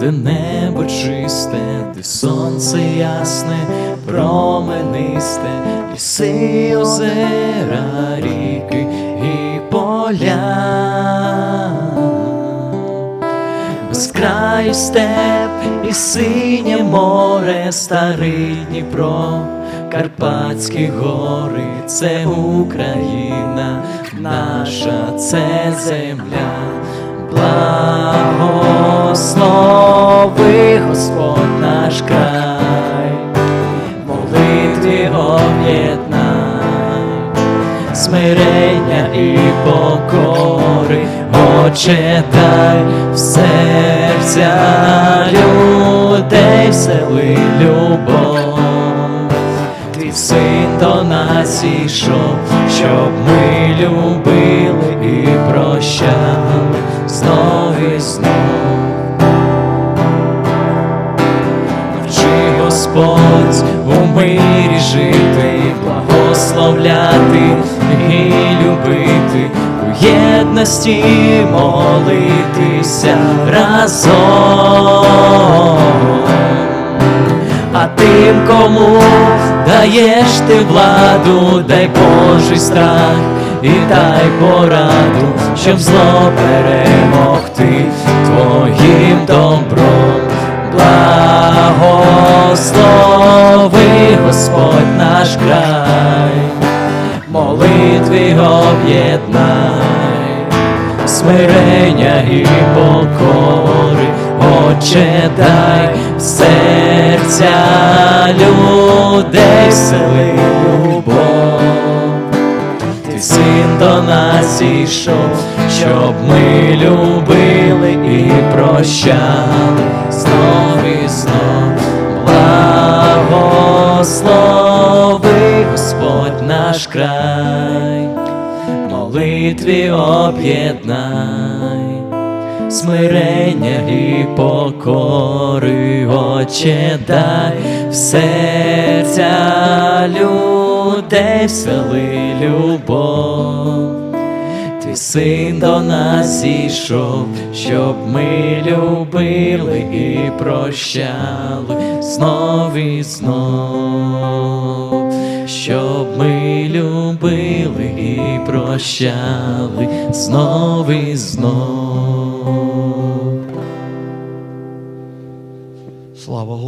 де небо чисте, де сонце ясне, променисте, ліси, озера, ріки і поля. Безкраю степ і синє море, старий Дніпро, Карпатські гори, це Україна, наша це земля, благослови об'єднай, смирення і покори, Отче, дай в серця людей всели любов. Твій син до нас ішов, щоб ми любили і прощали знов і знов. Господь благословляти і любити, у єдності молитися разом. А тим, кому даєш ти владу, дай Божий страх і дай пораду, щоб зло перемогти твоїм добром. Благослови Господь наш край, молитві об'єднай, смирення і покори, Отче, дай в серця людей сели любов. Ти син до нас ішов, щоб ми любили і прощали знов і знов. Благослови наш край, молитві об'єднай, смирення і покори, Отче, дай в серця людей всели любов. Твій син до нас зійшов, щоб ми любили і прощали знов і знов, щоб ми любили і прощали знов і знов. Слава Господу.